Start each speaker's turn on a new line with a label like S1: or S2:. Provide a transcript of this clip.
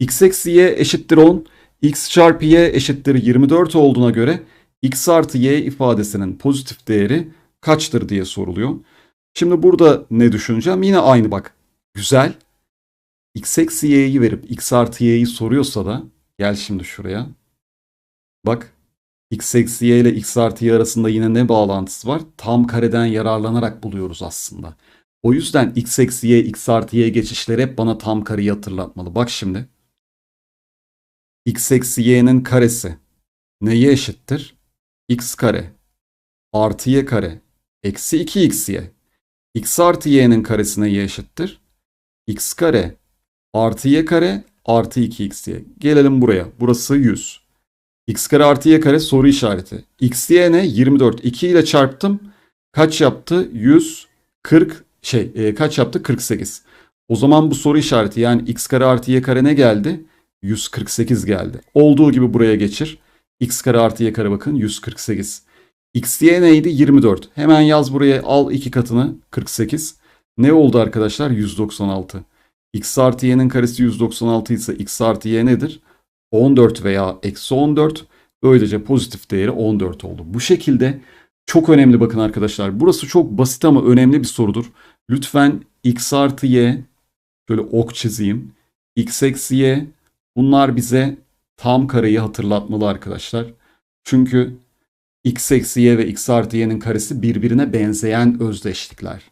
S1: x eksi y eşittir 10, x çarpı y eşittir 24 olduğuna göre x artı y ifadesinin pozitif değeri kaçtır diye soruluyor. Şimdi burada ne düşüneceğim? Yine aynı bak. Güzel. x eksi y'yi verip x artı y'yi soruyorsa da gel şimdi şuraya. Bak x eksi y ile x artı y arasında yine ne bağlantısı var? Tam kareden yararlanarak buluyoruz aslında. O yüzden x eksi y, x artı y geçişleri hep bana tam kareyi hatırlatmalı. Bak şimdi. X eksi y'nin karesi neye eşittir? x kare artı y kare eksi 2xy. x artı y'nin karesi neye eşittir? x kare artı y kare artı 2xy. Gelelim buraya. Burası 100. x kare artı y kare soru işareti. x y ne? 24. 2 ile çarptım. Kaç yaptı? 140 şey e, kaç yaptı? 48. O zaman bu soru işareti yani x kare artı y kare ne geldi? 148 geldi. Olduğu gibi buraya geçir. x kare artı y kare bakın 148. x y neydi? 24. Hemen yaz buraya al iki katını 48. Ne oldu arkadaşlar? 196. x artı y'nin karesi 196 ise x artı y nedir? 14 veya eksi 14. Böylece pozitif değeri 14 oldu. Bu şekilde çok önemli bakın arkadaşlar. Burası çok basit ama önemli bir sorudur. Lütfen x artı y şöyle ok çizeyim. x eksi y bunlar bize tam kareyi hatırlatmalı arkadaşlar. Çünkü x eksi y ve x artı y'nin karesi birbirine benzeyen özdeşlikler.